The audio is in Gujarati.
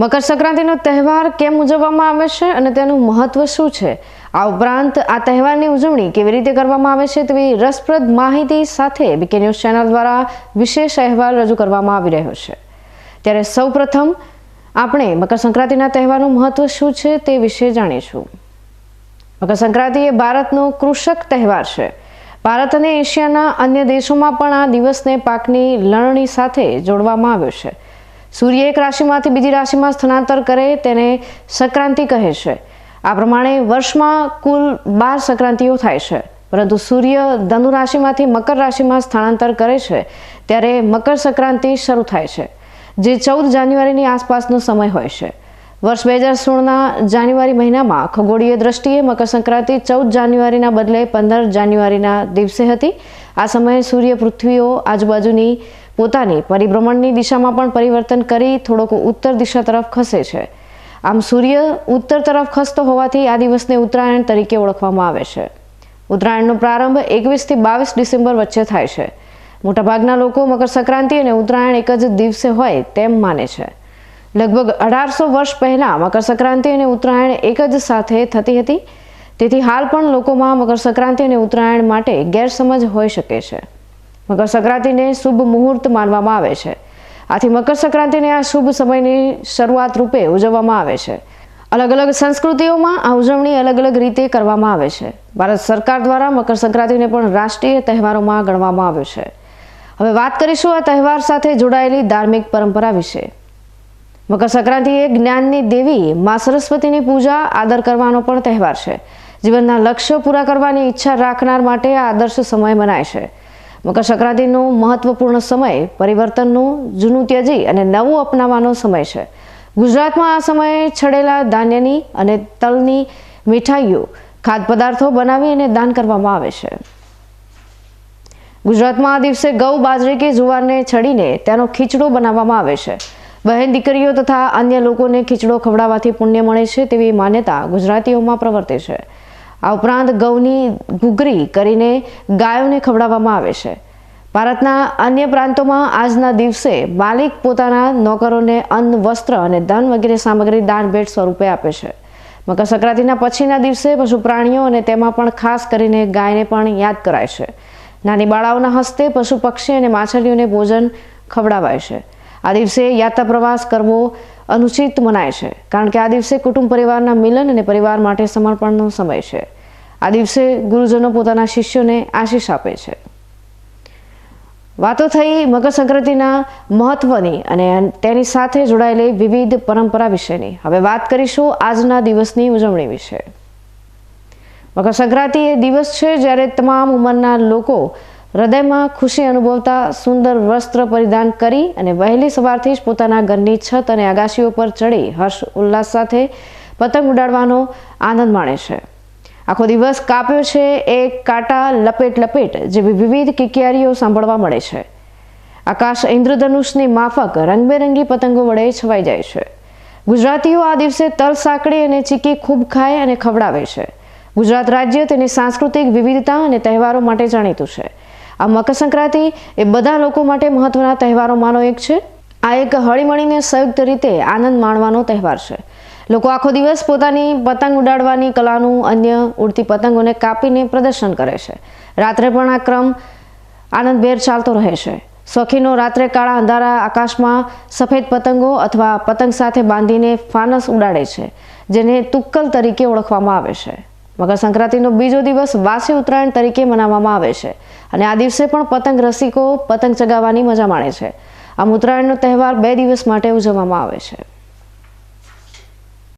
મકર સંક્રાંતિનો તહેવાર કેમ ઉજવવામાં આવે છે અને તેનું મહત્વ શું છે? આ ઉપરાંત આ તહેવારની ઉજવણી કેવી રીતે કરવામાં આવે છે તેવી રસપ્રદ માહિતી સાથે બીકે ન્યૂઝ ચેનલ દ્વારા વિશેષ અહેવાલ રજૂ કરવામાં આવી રહ્યો છે. ત્યારે સૌપ્રથમ આપણે મકર સંક્રાંતિના તહેવારનું મહત્વ શું છે તે વિશે જાણીશું. મકર સંક્રાંતિ એ ભારતનો કૃષક તહેવાર છે. ભારત અને એશિયાના અન્ય દેશોમાં પણ આ દિવસને પાકની લણણી સાથે જોડવામાં આવ્યો છે. સૂર્ય એક રાશિમાંથી બીજી રાશિમાં સ્થળાંતર કરે તેને સંક્રાંતિ કહે છે. આ પ્રમાણે વર્ષમાં કુલ બાર સંક્રાંતિઓ થાય છે. પરંતુ સૂર્ય ધનુ રાશિમાંથી મકર રાશિમાં સ્થળાંતર કરે છે ત્યારે મકર સંક્રાંતિ શરૂ થાય છે, જે ચૌદ જાન્યુઆરીની આસપાસનો સમય હોય છે. વર્ષ બે હજાર સોળના જાન્યુઆરી મહિનામાં ખગોળીય દ્રષ્ટિએ મકર સંક્રાંતિ ચૌદ જાન્યુઆરીના બદલે પંદર જાન્યુઆરીના દિવસે હતી. આ સમયે સૂર્ય પૃથ્વીઓ આજુબાજુની પોતાની પરિભ્રમણની દિશામાં પણ પરિવર્તન કરી થોડોક ઉત્તર દિશા તરફ ખસે છે. આમ સૂર્ય ઉત્તર તરફ ખસતો હોવાથી આ દિવસને ઉત્તરાયણ તરીકે ઓળખવામાં આવે છે. ઉત્તરાયણનો પ્રારંભ એકવીસથી બાવીસ ડિસેમ્બર વચ્ચે થાય છે. મોટાભાગના લોકો મકર સંક્રાંતિ અને ઉત્તરાયણ એક જ દિવસે હોય તેમ માને છે. લગભગ અઢારસો વર્ષ પહેલાં મકર સંક્રાંતિ અને ઉત્તરાયણ એક જ સાથે થતી હતી. તેથી હાલ પણ લોકોમાં મકર સંક્રાંતિ અને ઉત્તરાયણ માટે ગેરસમજ હોઈ શકે છે. મકર સંક્રાંતિને શુભ મુહૂર્ત માનવામાં આવે છે. આથી મકર સંક્રાંતિને આ શુભ સમયની શરૂઆત રૂપે ઉજવવામાં આવે છે. અલગ અલગ સંસ્કૃતિઓમાં આ ઉજવણી અલગ અલગ રીતે કરવામાં આવે છે. ભારત સરકાર દ્વારા મકર સંક્રાંતિને પણ રાષ્ટ્રીય તહેવારોમાં ગણવામાં આવ્યો છે. હવે વાત કરીશું આ તહેવાર સાથે જોડાયેલી ધાર્મિક પરંપરા વિશે. મકર સંક્રાંતિ એ જ્ઞાનની દેવી મા સરસ્વતીની પૂજા આદર કરવાનો પણ તહેવાર છે. જીવનના લક્ષ્યો પૂરા કરવાની ઈચ્છા રાખનાર માટે આ આદર્શ સમય મનાય છે. મકર સંક્રાંતિનો મહત્વપૂર્ણ સમય પરિવર્તનનું જૂનું ત્યજી અને નવું અપનાવવાનો સમય છે. ગુજરાતમાં આ સમયે છડેલા ધાન્યની અને તલની મીઠાઈઓ ખાદ્ય પદાર્થો બનાવી અને દાન કરવામાં આવે છે. ગુજરાતમાં આ દિવસે ગૌ બાજરી કે જુવારને છડીને તેનો ખીચડો બનાવવામાં આવે છે. બહેન દીકરીઓ તથા અન્ય લોકોને ખીચડો ખવડાવવાથી પુણ્ય મળે છે તેવી માન્યતા ગુજરાતીઓમાં પ્રવર્તે છે. આ ઉપરાંત ઘઉંની ઘૂઘરી કરીને ગાયોને ખવડાવવામાં આવે છે. ભારતના અન્ય પ્રાંતોમાં આજના દિવસે માલિક પોતાના નોકરોને અન્ન, વસ્ત્ર અને ધન વગેરે સામગ્રી, દાન, ભેટ સ્વરૂપે આપે છે. મકર સંક્રાંતિના પછીના દિવસે પશુ પ્રાણીઓ અને તેમાં પણ ખાસ કરીને ગાયને પણ યાદ કરાય છે. નાની બાળાઓના હસ્તે પશુ પક્ષી અને માછલીઓને ભોજન ખવડાવાય છે. આ દિવસે યાત્રા પ્રવાસ કરવો અનુચિત મનાય છે, કારણ કે આ દિવસે કુટુંબ પરિવારના મિલન અને પરિવાર માટે સમર્પણનો સમય છે. આ દિવસે ગુરુજનો પોતાના શિષ્યોને આશીષ આપે છે. વાતો થઈ મકર સંક્રાંતિના મહત્વની અને તેની સાથે જોડાયેલી વિવિધ પરંપરા વિશેની. હવે વાત કરીશું આજના દિવસની ઉજવણી વિશે. મકર સંક્રાંતિ એ દિવસ છે જ્યારે તમામ ઉંમરના લોકો હૃદયમાં ખુશી અનુભવતા સુંદર વસ્ત્ર પરિધાન કરી અને વહેલી સવારથી જ પોતાના ઘરની છત અને આગાશીઓ પર ચડી હર્ષ ઉલ્લાસ સાથે પતંગ ઉડાડવાનો આનંદ માણે છે. આખો દિવસ કાપ્યો છે એ કાંટા લપેટ લપેટ જેવી વિવિધ કિકિયારીઓ સાંભળવા મળે છે. આકાશ ઇન્દ્રધનુષની માફક રંગબેરંગી પતંગો વડે છવાઈ જાય છે. ગુજરાતીઓ આ દિવસે તલ સાંકળી અને ચીકી ખૂબ ખાય અને ખવડાવે છે. ગુજરાત રાજ્ય તેની સાંસ્કૃતિક વિવિધતા અને તહેવારો માટે જાણીતું છે. આ મકર સંક્રાંતિ એ બધા લોકો માટે મહત્વના તહેવારોમાંનો એક છે. આ એક હળીમળીને સંયુક્ત રીતે આનંદ માણવાનો તહેવાર છે. લોકો આખો દિવસ પોતાની પતંગ ઉડાડવાની કલાનું અન્ય ઉડતી પતંગોને કાપીને પ્રદર્શન કરે છે. રાત્રે પણ આ ક્રમ આનંદભેર ચાલતો રહે છે. શોખીનો રાત્રે કાળા અંધારા આકાશમાં સફેદ પતંગો અથવા પતંગ સાથે બાંધીને ફાનસ ઉડાડે છે, જેને તુક્કલ તરીકે ઓળખવામાં આવે છે. મકર સંક્રાંતિનો બીજો દિવસ વાસી ઉત્તરાયણ તરીકે મનાવવામાં આવે છે અને આ દિવસે પણ પતંગ રસિકો પતંગ ચગાવવાની મજા માણે છે. આમ ઉત્તરાયણનો તહેવાર બે દિવસ માટે ઉજવવામાં આવે છે.